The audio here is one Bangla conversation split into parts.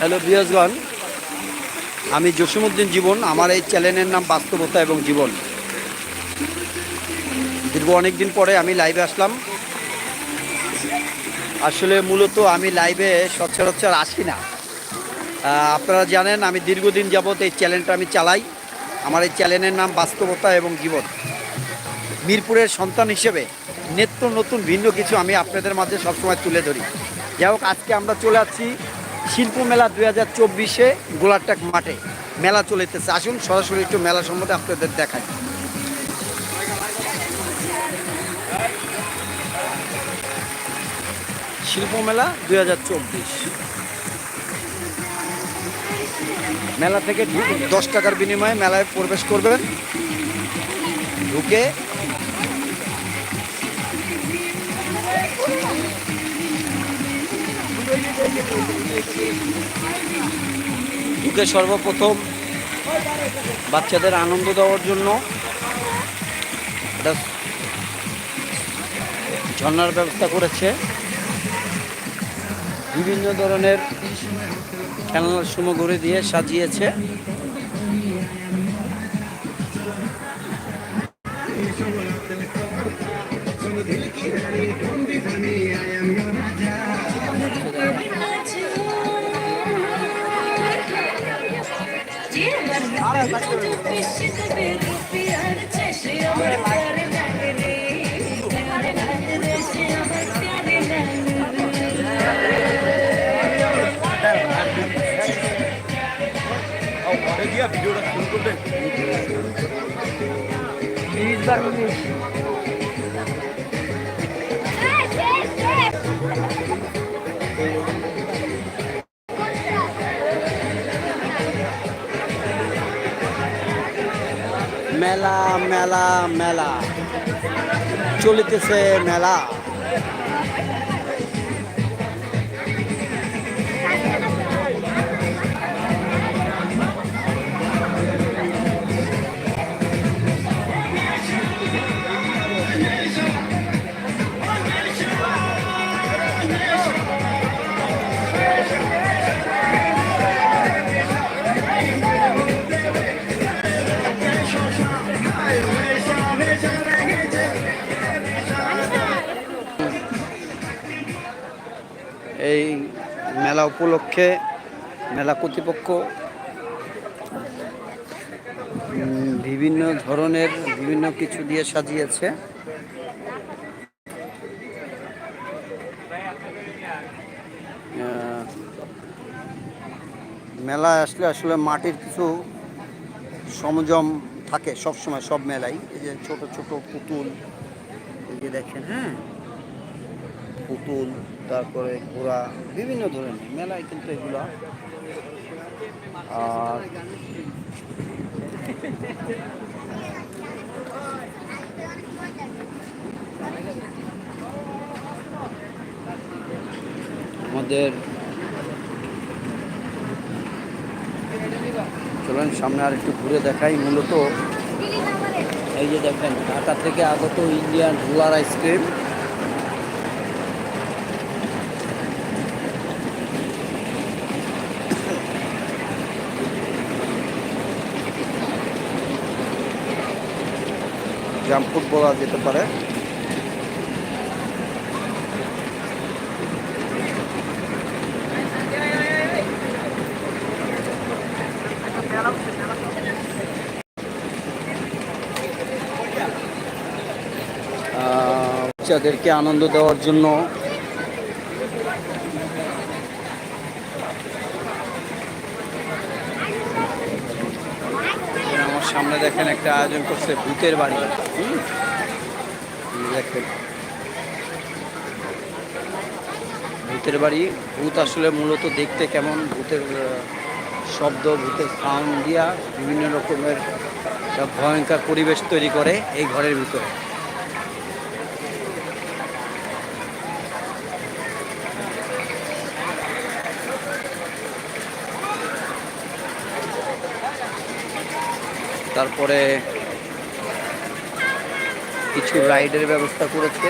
হ্যালো বিয়াসগণ আমি জসিমুদ্দিন জীবন, আমার এই চ্যানেলের নাম বাস্তবতা এবং জীবন। দীর্ঘ অনেক দিন পরে আমি লাইভে আসলাম। আসলে মূলত আমি লাইভে সচরাচর আসি না। আপনারা জানেন আমি দীর্ঘদিন যাবৎ এই চ্যানেলটা আমি চালাই। আমার এই চ্যানেলের নাম বাস্তবতা এবং জীবন। মিরপুরের সন্তান হিসেবে নিত্য নতুন ভিন্ন কিছু আমি আপনাদের মাঝে সবসময় তুলে ধরি। যাই হোক, আজকে আমরা চলে আসছি শিল্প মেলা দুই হাজার চব্বিশে গোলারটাক মাঠে মেলা চলেতেছে। আসুন, সরাসরি একটু মেলা সম্বন্ধে আপনাদের দেখাই। শিল্প মেলা দুই হাজার চব্বিশ। মেলা থেকে দশ টাকার বিনিময়ে মেলায় প্রবেশ করবেন। ঢুকে ঢুকে সর্বপ্রথম বাচ্চাদের আনন্দ দেওয়ার জন্য একটা ঝর্ণার ব্যবস্থা করেছে। বিভিন্ন ধরনের খেলনার সামগ্রী দিয়ে সাজিয়েছে। মেলা মেলা মেলা চলিতেছে মেলা এই মেলা উপলক্ষে, মেলা কর্তৃপক্ষ বিভিন্ন ধরনের বিভিন্ন কিছু দিয়ে সাজিয়েছে। মেলায় আসলে আসলে মাটির কিছু সরঞ্জাম থাকে সব সময় সব মেলাই এই যে ছোট ছোট পুতুল, এই যে দেখেন হ্যাঁ? পুতুল তারপরে ঘোড়া, বিভিন্ন ধরনের মেলায় কিন্তু এগুলো। আর আমাদের চলুন সামনে আর একটু ঘুরে দেখাই মূলত। এই যে দেখেন, ঢাকা থেকে আগত Indian ruler ice cream jump food বলা যেতে পারে। বাচ্চাদেরকে আনন্দ দেওয়ার জন্য আমার সামনে দেখেন, একটা আয়োজন করছে ভূতের বাড়ি। দেখেন। ভূতের বাড়ি, ভূত আসলে মূলত দেখতে কেমন? ভূতের শব্দ, ভূতের সাউন্ড দিয়া বিভিন্ন রকমের ভয়ঙ্কর পরিবেশ তৈরি করে এই ঘরের ভিতরে। তারপরে কিছু রাইডের ব্যবস্থা করেছে।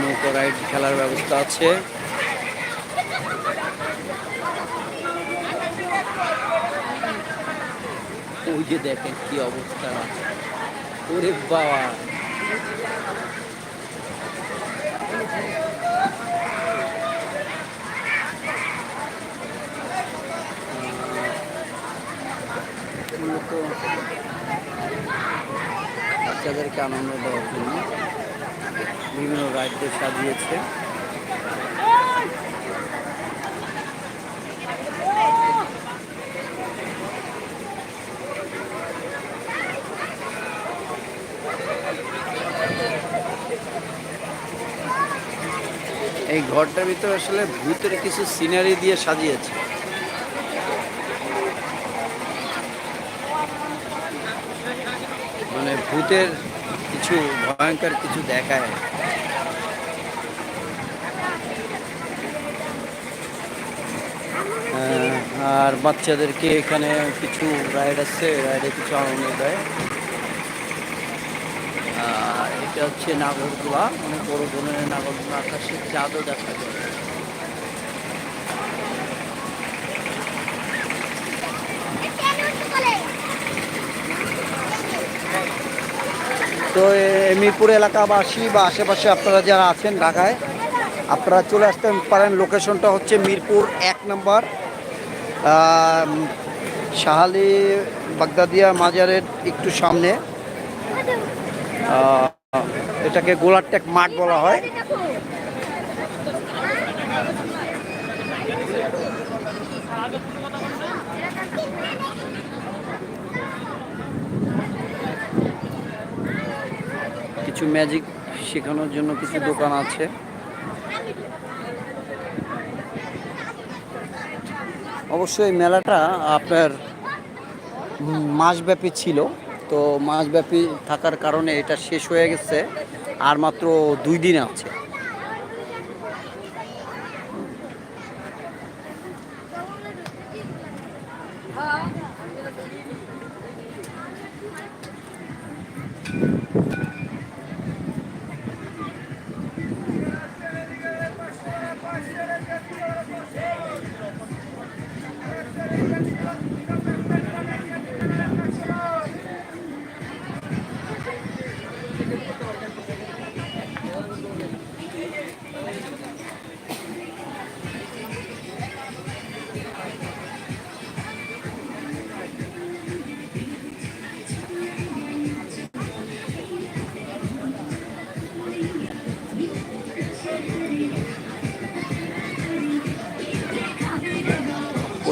নৌকো রাইড খেলার ব্যবস্থা আছে। ওই যে দেখেন কি অবস্থা। আছে ওরে বাবা মূলত বাচ্চাদেরকে আনন্দ দেওয়ার জন্য বিভিন্ন রাইডে সাজিয়েছে। এই ঘরটার ভিতরে আসলে ভূতের কিছু সিনারি দিয়ে সাজিয়েছে। মানে ভূতের কিছু ভয়ঙ্কর কিছু দেখায়। আর বাচ্চাদেরকে এখানে কিছু রাইড আছে রাইডে কিছু আনন্দ দেয়। এটা হচ্ছে নাগরদোলা অনেক বড় ধরনের নাগরদোলা আকাশে চাঁদও দেখা যায়। তো মিরপুর এলাকাবাসী বা আশেপাশে আপনারা যারা আছেন ঢাকায়, আপনারা চলে আসতে পারেন। লোকেশনটা হচ্ছে মিরপুর এক নম্বর শাহালি বাগদাদিয়া মাজারের একটু সামনে। এটাকে গোলারটেক মাঠ বলা হয়। কিছু ম্যাজিক শেখানোর জন্য কিছু দোকান আছে। অবশ্যই মেলাটা আপনার মাসব্যাপী ছিল, তো মাসব্যাপী থাকার কারণে এটা শেষ হয়ে গেছে। আর মাত্র দুই দিন আছে।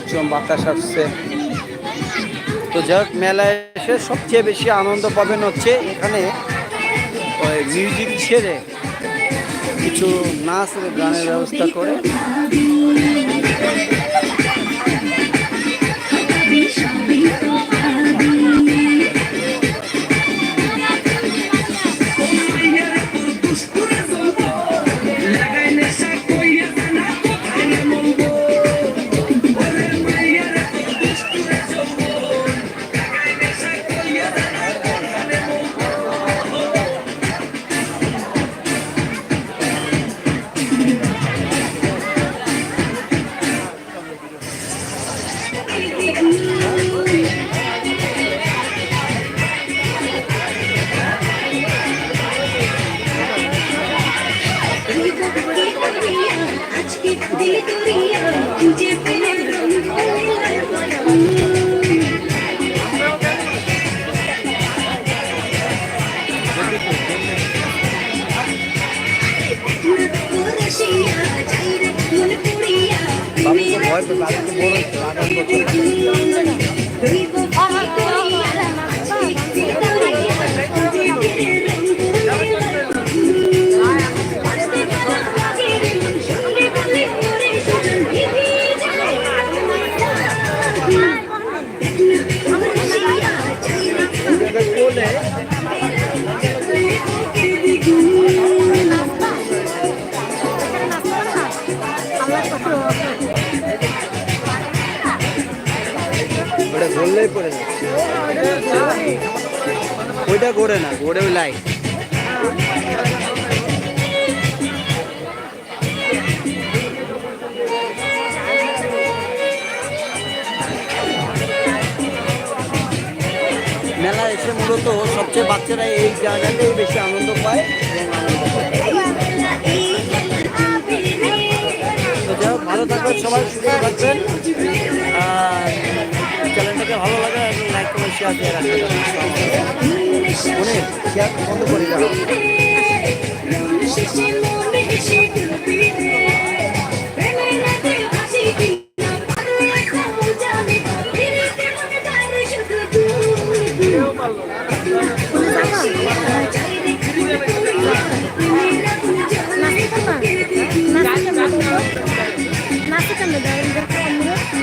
প্রচুর বাতাস আসছে। তো যাক, মেলায় এসে সবচেয়ে বেশি আনন্দ পাবেন হচ্ছে এখানে ওই মিউজিক ছেড়ে কিছু নাচ গানের ব্যবস্থা করে। বছর কোলে ওটা ঘুরলেই পড়ে যাচ্ছে ওইটা ঘোরে না ঘোরে ওই লাইট মেলা এসে মূলত সবচেয়ে বাচ্চারা এই জায়গাতেই বেশি আনন্দ পায়। ভালো থাকবেন, সবাই সুস্থ থাকবেন। আর চ্যানেলটাকে ভালো লাগে এবং লাইক করে শেয়ার দিয়ে রাখতে পারেন। শেয়ার বন্ধ করে